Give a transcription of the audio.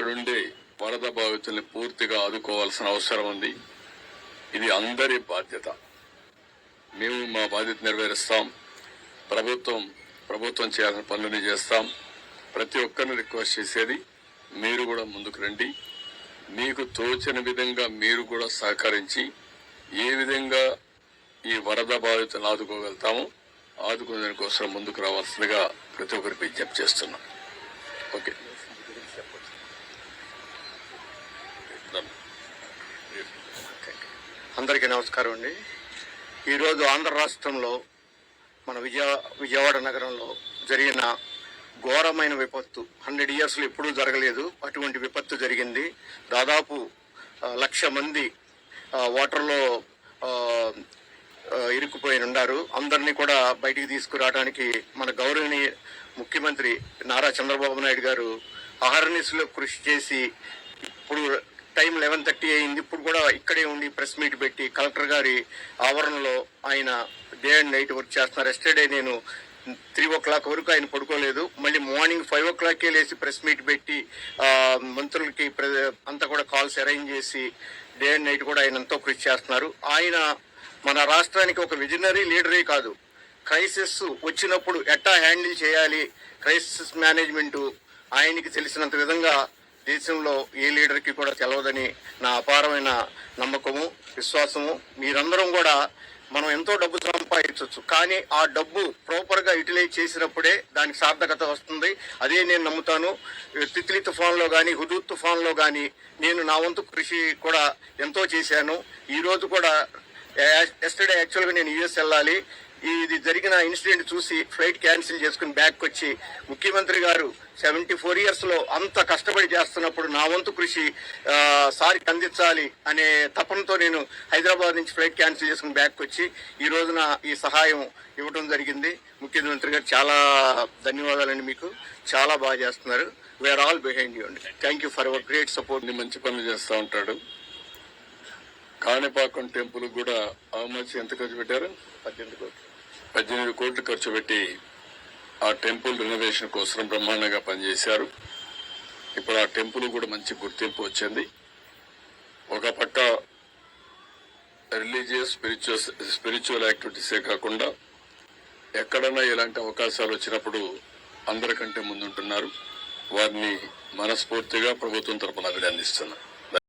అక్కడుండే వరద బాధితుల్ని పూర్తిగా ఆదుకోవాల్సిన అవసరం ఉంది. ఇది అందరి బాధ్యత. మేము మా బాధ్యత నెరవేరుస్తాం. ప్రభుత్వం ప్రభుత్వం చేయాల్సిన పనులని చేస్తాం. ప్రతి ఒక్కరిని రిక్వెస్ట్ చేసేది మీరు కూడా ముందుకు రండి. మీకు తోచిన విధంగా మీరు కూడా సహకరించి ఏ విధంగా ఈ వరద బాధితులను ఆదుకోగలుగుతామో ఆదుకునే దానికోసం ముందుకు రావాల్సిందిగా ప్రతి ఒక్కరికి విజ్ఞప్తి చేస్తున్నాం. ఓకే. అందరికీ నమస్కారం అండి. ఈరోజు ఆంధ్ర రాష్ట్రంలో మన విజయ విజయవాడ నగరంలో జరిగిన ఘోరమైన విపత్తు. హండ్రెడ్ ఇయర్స్లో ఎప్పుడూ జరగలేదు. అటువంటి విపత్తు జరిగింది. దాదాపు లక్ష మంది వాటర్లో ఇరుక్కుపోయి ఉన్నారు. అందరినీ కూడా బయటికి తీసుకురావడానికి మన గౌరవనీయ ముఖ్యమంత్రి నారా చంద్రబాబు నాయుడు గారు అహర్నిశలో కృషి చేసి ఇప్పుడు టైం లెవెన్ థర్టీ అయింది. ఇప్పుడు కూడా ఇక్కడే ఉండి ప్రెస్ మీట్ పెట్టి కలెక్టర్ గారి ఆవరణలో ఆయన డే అండ్ నైట్ వర్క్ చేస్తున్నారు. ఎస్టర్డే నేను త్రీ ఓ క్లాక్ వరకు ఆయన పడుకోలేదు. మళ్ళీ మార్నింగ్ ఫైవ్ ఓ క్లాక్కే లేచి ప్రెస్ మీట్ పెట్టి మంత్రులకి ప్ర- అంతా కూడా కాల్స్ అరేంజ్ చేసి డే అండ్ నైట్ కూడా ఆయన ఎంతో కృషి చేస్తున్నారు. ఆయన మన రాష్ట్రానికి ఒక విజనరీ లీడరే కాదు. క్రైసిస్ వచ్చినప్పుడు ఎట్టా హ్యాండిల్ చేయాలి? క్రైసిస్ మేనేజ్మెంటు ఆయనకి తెలిసినంత విధంగా దేశంలో ఏ లీడర్కి కూడా తెలవదని నా అపారమైన నమ్మకము విశ్వాసము. మీరందరం కూడా మనం ఎంతో డబ్బు సంపాదించవచ్చు. కానీ ఆ డబ్బు ప్రాపర్గా యూటిలైజ్ చేసినప్పుడే దానికి సార్థకత వస్తుంది. అదే నేను నమ్ముతాను. తిత్లీ తుఫాన్లో కానీ హుదూద్ తుఫాన్లో కానీ నేను నా వంతు కృషి కూడా ఎంతో చేశాను. ఈరోజు కూడా ఎస్టర్డే యాక్చువల్గా నేను యుఎస్ వెళ్ళాలి. ఇది జరిగిన ఇన్సిడెంట్ చూసి ఫ్లైట్ క్యాన్సిల్ చేసుకుని బ్యాక్ వచ్చి ముఖ్యమంత్రి గారు సెవెంటీ ఫోర్ ఇయర్స్లో అంత కష్టపడి చేస్తున్నప్పుడు నా వంతు కృషి సారికి అందించాలి అనే తపనతో నేను హైదరాబాద్ నుంచి ఫ్లైట్ క్యాన్సిల్ చేసుకుని బ్యాక్ వచ్చి ఈ రోజున ఈ సహాయం ఇవ్వడం జరిగింది. ముఖ్యమంత్రి గారు చాలా ధన్యవాదాలండి మీకు. చాలా బాగా చేస్తున్నారు. We are all behind you అండి. Thank you for our great support మంచి పనులు చేస్తూ ఉంటాడు. కాణిపాకం టెంపుల్ కూడా మచ్ ఎంత ఖర్చు పెట్టారు? పద్దెనిమిది కోట్లు. పద్దెనిమిది కోట్లు ఖర్చు పెట్టి ఆ టెంపుల్ రినోవేషన్ కోసం బ్రహ్మాండంగా పనిచేశారు. ఇప్పుడు ఆ టెంపుల్ కూడా మంచి గుర్తింపు వచ్చింది. ఒక పక్క రిలీజియస్ స్పిరిచువల్ స్పిరిచువల్ యాక్టివిటీసే కాకుండా ఎక్కడన్నా ఇలాంటి అవకాశాలు వచ్చినప్పుడు అందరికంటే ముందుంటున్నారు. వారిని మనస్ఫూర్తిగా ప్రభుత్వం తరపున అభినందిస్తున్నారు